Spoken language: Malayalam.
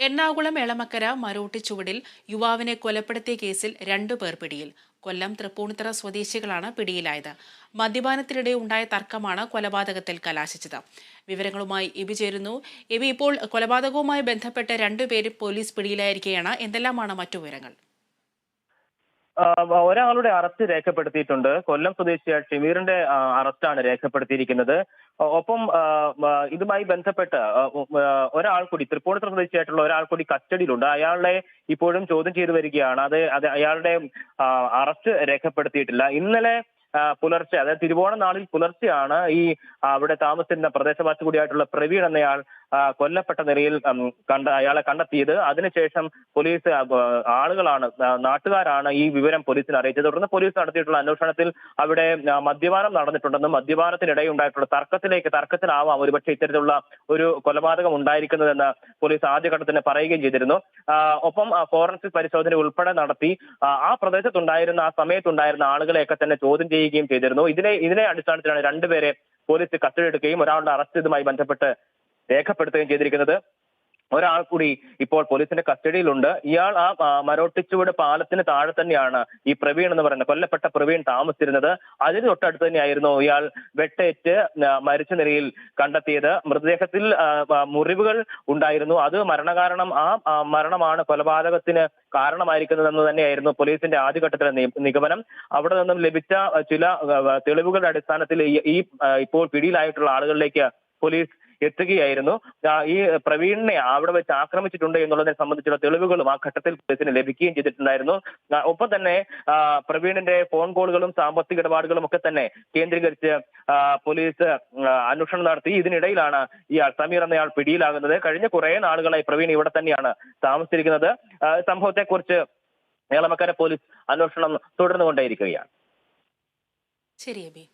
എറണാകുളം എളമക്കര മരോട്ടി ചുവടിൽ യുവാവിനെ കൊലപ്പെടുത്തിയ കേസിൽ രണ്ടു പേർ പിടിയിൽ. കൊല്ലം തൃപ്പൂണിത്തറ സ്വദേശികളാണ് പിടിയിലായത്. മദ്യപാനത്തിനിടെ ഉണ്ടായ തർക്കമാണ് കൊലപാതകത്തിൽ കലാശിച്ചത്. വിവരങ്ങളുമായി എബി ചേരുന്നു. എബി ഇപ്പോൾ കൊലപാതകവുമായി ബന്ധപ്പെട്ട് രണ്ടുപേരും പോലീസ് പിടിയിലായിരിക്കെയാണ്. എന്തെല്ലാമാണ് മറ്റു വിവരങ്ങൾ? ഒരാളുടെ അറസ്റ്റ് രേഖപ്പെടുത്തിയിട്ടുണ്ട്. കൊല്ലം സ്വദേശിയായ ഷമീറിന്റെ അറസ്റ്റാണ് രേഖപ്പെടുത്തിയിരിക്കുന്നത്. ഒപ്പം ഇതുമായി ബന്ധപ്പെട്ട് ഒരാൾ കൂടി തൃപ്പൂണിത്തുറ സ്വദേശിയായിട്ടുള്ള ഒരാൾ കൂടി കസ്റ്റഡിയിലുണ്ട്. അയാളെ ഇപ്പോഴും ചോദ്യം ചെയ്തു വരികയാണ്. അത് അത് അയാളുടെ അറസ്റ്റ് രേഖപ്പെടുത്തിയിട്ടില്ല. ഇന്നലെ പുലർച്ചെ അതായത് തിരുവോണ നാളിൽ പുലർച്ചെയാണ് ഈ അവിടെ താമസിക്കുന്ന പ്രദേശവാസി കൂടിയായിട്ടുള്ള പ്രവീൺ എന്നയാൾ കൊല്ലപ്പെട്ട നിലയിൽ കണ്ട അയാളെ കണ്ടെത്തിയത്. അതിനുശേഷം പോലീസ് ആളുകളാണ് നാട്ടുകാരാണ് ഈ വിവരം പോലീസിനെ അറിയിച്ചത്. തുടർന്ന് പോലീസ് നടത്തിയിട്ടുള്ള അന്വേഷണത്തിൽ അവിടെ മദ്യപാനം നടന്നിട്ടുണ്ടെന്നും മദ്യപാനത്തിനിടയിൽ ഉണ്ടായിട്ടുള്ള തർക്കത്തിലേക്ക് തർക്കത്തിലാവാം ഒരുപക്ഷെ ഇത്തരത്തിലുള്ള ഒരു കൊലപാതകം ഉണ്ടായിരിക്കുന്നതെന്ന് പോലീസ് ആദ്യഘട്ടത്തിന് പറയുകയും ചെയ്തിരുന്നു. ഒപ്പം ഫോറൻസിക് പരിശോധന ഉൾപ്പെടെ നടത്തി ആ പ്രദേശത്തുണ്ടായിരുന്ന ആ സമയത്തുണ്ടായിരുന്ന ആളുകളെയൊക്കെ തന്നെ ചോദ്യം ചെയ്യുകയും ചെയ്തിരുന്നു. ഇതിനെ ഇതിനെ അടിസ്ഥാനത്തിലാണ് രണ്ടുപേരെ പോലീസ് കസ്റ്റഡി എടുക്കുകയും ഒരാളുടെ അറസ്റ്റ് ഇതുമായി ബന്ധപ്പെട്ട് രേഖപ്പെടുത്തുകയും ചെയ്തിരിക്കുന്നത്. ഒരാൾ കൂടി ഇപ്പോൾ പോലീസിന്റെ കസ്റ്റഡിയിലുണ്ട്. ഇയാൾ ആ മരോട്ടിച്ചുവട് പാലത്തിന് താഴെ തന്നെയാണ് ഈ പ്രവീൺ എന്ന് പറയുന്നത് കൊല്ലപ്പെട്ട പ്രവീൺ താമസിച്ചിരുന്നത്. അതിന് തൊട്ടടുത്ത് തന്നെയായിരുന്നു ഇയാൾ വെട്ടേറ്റ് മരിച്ച നിലയിൽ കണ്ടെത്തിയത്. മൃതദേഹത്തിൽ മുറിവുകൾ ഉണ്ടായിരുന്നു. അത് മരണകാരണം ആ മരണമാണ് കൊലപാതകത്തിന് കാരണമായിരിക്കുന്നതെന്ന് തന്നെയായിരുന്നു പോലീസിന്റെ ആദ്യഘട്ടത്തിലെ നിഗമനം. അവിടെ നിന്നും ലഭിച്ച ചില തെളിവുകളുടെ അടിസ്ഥാനത്തിൽ ഈ ഇപ്പോൾ പിടിയിലായിട്ടുള്ള ആളുകളിലേക്ക് പോലീസ് എത്തുകയായിരുന്നു. ഈ പ്രവീണിനെ അവിടെ വെച്ച് ആക്രമിച്ചിട്ടുണ്ട് എന്നുള്ളതിനെ സംബന്ധിച്ചുള്ള തെളിവുകളും ആ ഘട്ടത്തിൽ പോലീസിന് ലഭിക്കുകയും ചെയ്തിട്ടുണ്ടായിരുന്നു. ഒപ്പം തന്നെ പ്രവീണിന്റെ ഫോൺ കോളുകളും സാമ്പത്തിക ഇടപാടുകളും ഒക്കെ തന്നെ കേന്ദ്രീകരിച്ച് പോലീസ് അന്വേഷണം നടത്തി. ഇതിനിടയിലാണ് ഇയാൾ സമീർ എന്നയാൾ പിടിയിലാകുന്നത്. കഴിഞ്ഞ കുറെ നാളുകളായി പ്രവീൺ ഇവിടെ തന്നെയാണ് താമസിച്ചിരിക്കുന്നത്. സംഭവത്തെ സംഭവത്തെക്കുറിച്ച് ഏളമക്കര പോലീസ് അന്വേഷണം തുടർന്നുകൊണ്ടേയിരിക്കുകയാണ്. ശരി എബി